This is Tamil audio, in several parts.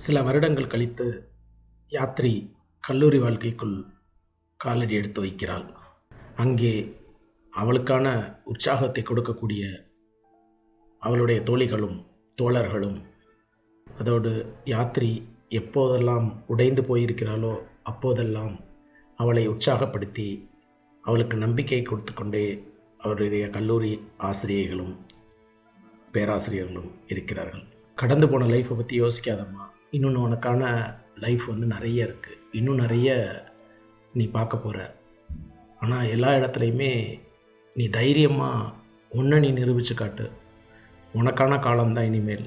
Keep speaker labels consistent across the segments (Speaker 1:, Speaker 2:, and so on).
Speaker 1: சில வருடங்கள் கழித்து யாத்ரி கல்லூரி வாழ்க்கைக்குள் காலடி எடுத்து வைக்கிறாள். அங்கே அவளுக்கான உற்சாகத்தை கொடுக்கக்கூடிய அவளுடைய தோழிகளும் தோழர்களும் அதோடு யாத்ரி எப்போதெல்லாம் உடைந்து போயிருக்கிறாளோ அப்போதெல்லாம் அவளை உற்சாகப்படுத்தி அவளுக்கு நம்பிக்கை கொடுத்து கொண்டே அவருடைய கல்லூரி ஆசிரியர்களும் பேராசிரியர்களும் இருக்கிறார்கள். கடந்து போன லைஃப்பை பற்றி யோசிக்காதம்மா. இன்னொன்று உனக்கான லைஃப் வந்து நிறைய இருக்குது இன்னும் நிறைய நீ பார்க்க போகிற ஆனால் எல்லா இடத்துலையுமே நீ தைரியமாக ஒன்றை நீ நிரூபித்து காட்டு. உனக்கான காலம்தான் இனிமேல்.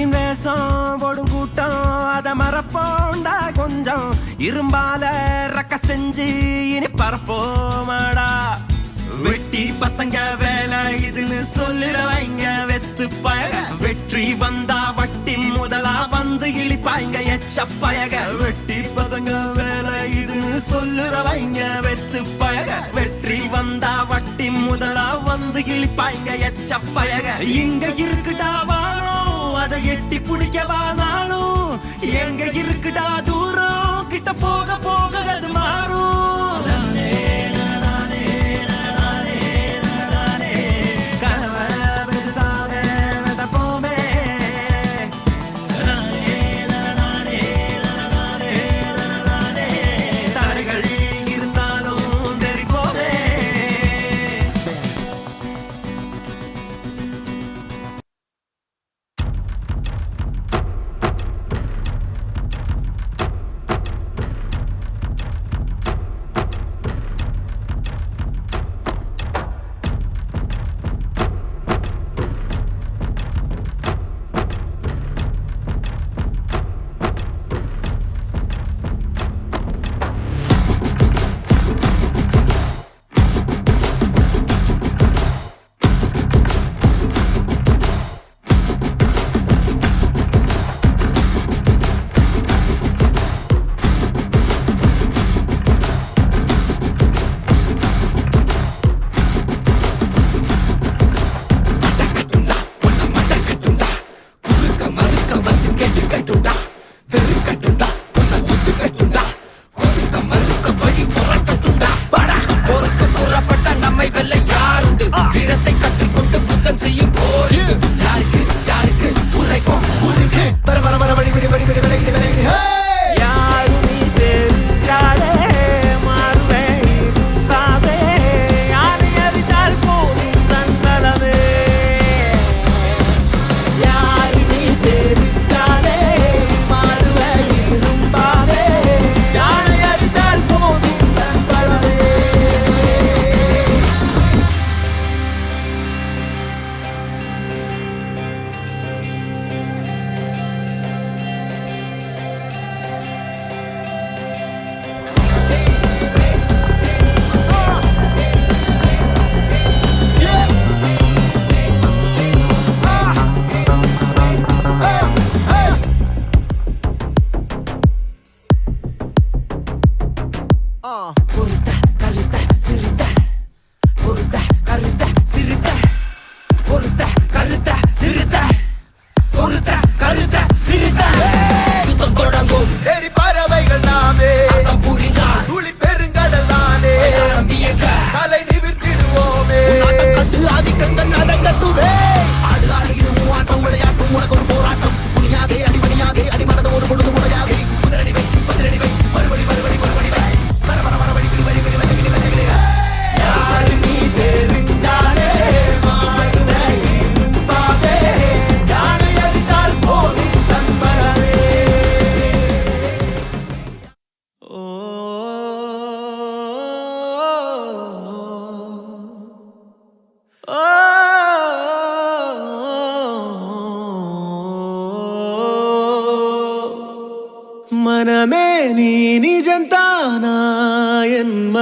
Speaker 2: வீண் வேஷம் போடும் கூட்டம் அதை மறப்போண்டா கொஞ்சம். இரும்பால ரக்க செஞ்சு இனி பரப்போமாடா. வெட்டி பசங்க வேலை இதுன்னு சொல்லுறவங்க வெத்து பயக. வெற்றி வந்தா வட்டி முதலா வந்து இழிப்பாங்க எச்ச பயக. வெட்டி பசங்க வேலை இதுன்னு சொல்லுறவங்க வெத்து பயக. வெற்றி வந்தா வட்டி முதலா வந்து இழிப்பாங்க எச்ச பயக. இங்க இருக்குடா கெட்டி அதை பொருத்த கருத்த சிறுத்த. பொருத்த கருத்த சிறுத்த.
Speaker 3: யுத்தம் தொடங்கும்.
Speaker 2: சரி பறவைகள் நாமே.
Speaker 3: புரிந்தால்
Speaker 2: துளி பெருங்கடல் நானே. தலை நிமிர்த்திடுவோமே.
Speaker 3: நாட்டம் கண்டு ஆதிக்கங்கள் நடங்கட்டுமே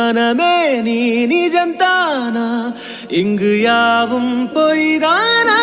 Speaker 4: ஞானமே நீ நிஜந்தானா இங்கு யாவும் பொய்தானா?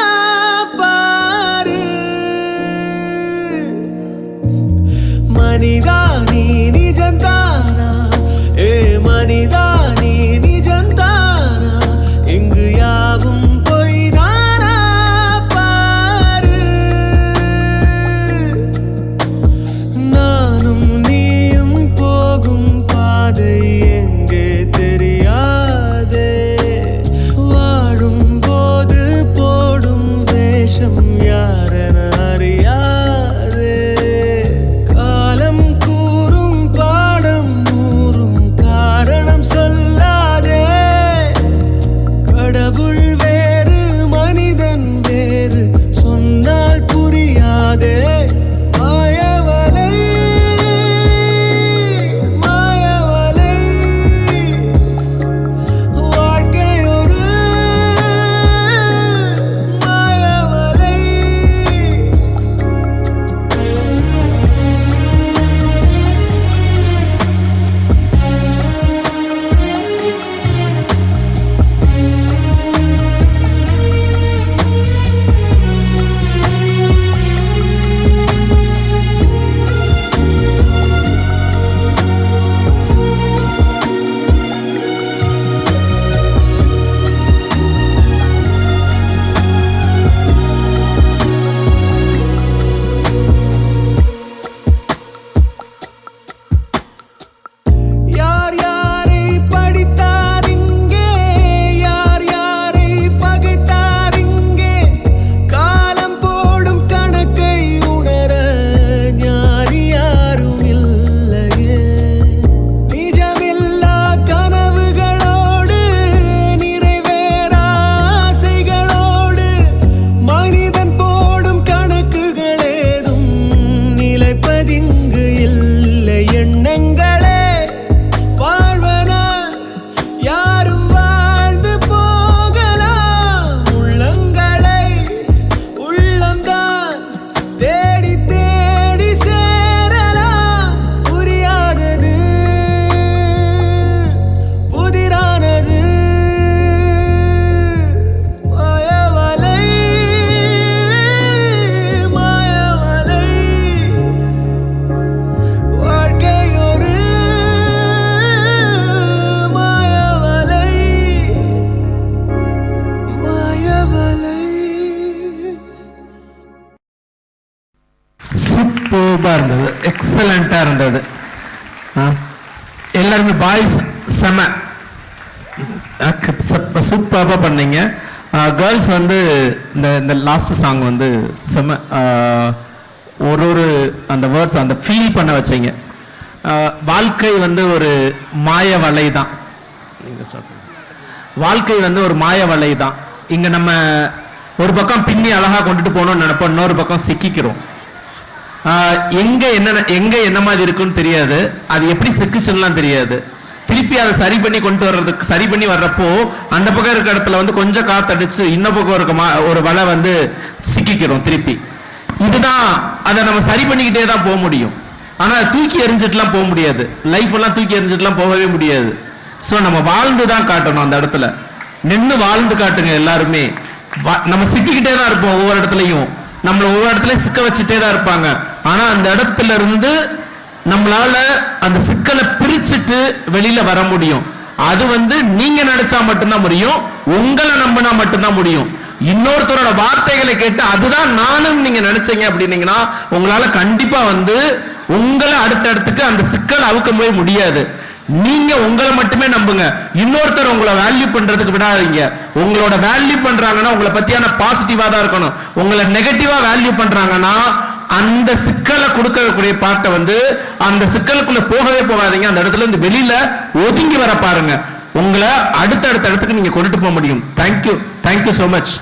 Speaker 5: எல்லாருமே பாய்ஸ் செம. சூப்பராக பண்ணீங்க. கேர்ள்ஸ் வந்து இந்த இந்த லாஸ்ட் சாங் வந்து செம ஒரு ஒரு அந்த வேர்ட்ஸ் அந்த ஃபீல் பண்ண வச்சீங்க. வாழ்க்கை வந்து ஒரு மாய வலை தான் வாழ்க்கை வந்து ஒரு மாய வலை தான். இங்கே நம்ம ஒரு பக்கம் பின்னி அழகாக கொண்டுட்டு போகணும்னு நினைப்போம் இன்னொரு பக்கம் சிக்கிக்கிறோம். எங்க என்ன எங்க என்ன மாதிரி இருக்குன்னு தெரியாது. அது எப்படி சிக்குச்சுன்னுலாம் தெரியாது. திருப்பி அதை சரி பண்ணி கொண்டு வர்றதுக்கு சரி பண்ணி வர்றப்போ அந்த பக்கம் இருக்கிற இடத்துல வந்து கொஞ்சம் காத்தடிச்சு இன்ன பக்கம் இருக்க மா- ஒரு வலை வந்து சிக்கிக்கிறோம் திருப்பி. இதுதான் அதை நம்ம சரி பண்ணிக்கிட்டே தான் போக முடியும். ஆனால் தூக்கி எறிஞ்சிட்டுலாம் போக முடியாது. லைஃப் எல்லாம் தூக்கி எறிஞ்சிட்டுலாம் போகவே முடியாது. ஸோ நம்ம வாழ்ந்து தான் காட்டணும் அந்த இடத்துல. நின்று வாழ்ந்து காட்டுங்க எல்லாருமே. நம்ம சிக்கிக்கிட்டே தான் இருப்போம் ஒவ்வொரு இடத்துலையும். நம்மளை ஒவ்வொரு இடத்துலையும் சிக்க வச்சுட்டே தான் இருப்பாங்க. ஆனா அந்த இடத்துல இருந்து நம்மளால அந்த சிக்கலை பிரிச்சுட்டு வெளியில வர முடியும். அது வந்து நீங்க நினைச்சா மட்டும்தான் முடியும் உங்களை நம்பினா மட்டும்தான் முடியும். இன்னொருத்தரோட வார்த்தைகளை கேட்டு அதுதான் நானும் நீங்க நினைச்சீங்க அப்படின்னீங்கன்னா உங்களால கண்டிப்பா வந்து உங்களை அடுத்த இடத்துக்கு அந்த சிக்கல் அவுக்கவே முடியாது. நீங்க உங்களை மட்டுமே நம்புங்க. இன்னொருத்தர் உங்களை வேல்யூ பண்றதுக்கு விடாதீங்க. உங்களோட வேல்யூ பண்றாங்கன்னா உங்களை பத்தியான பாசிட்டிவா தான் இருக்கணும். உங்களை நெகட்டிவா வேல்யூ பண்றாங்கன்னா அந்த சிக்கலை கொடுக்கக்கூடிய பார்ட்டை வந்து அந்த சிக்கலுக்குள்ள போகவே போகாதீங்க. அந்த இடத்துல இருந்து வெளியில ஒதுங்கி வர பாருங்க. உங்களை அடுத்த அடுத்த இடத்துக்கு நீங்க கொண்டுட்டு போக முடியும். Thank you thank you so much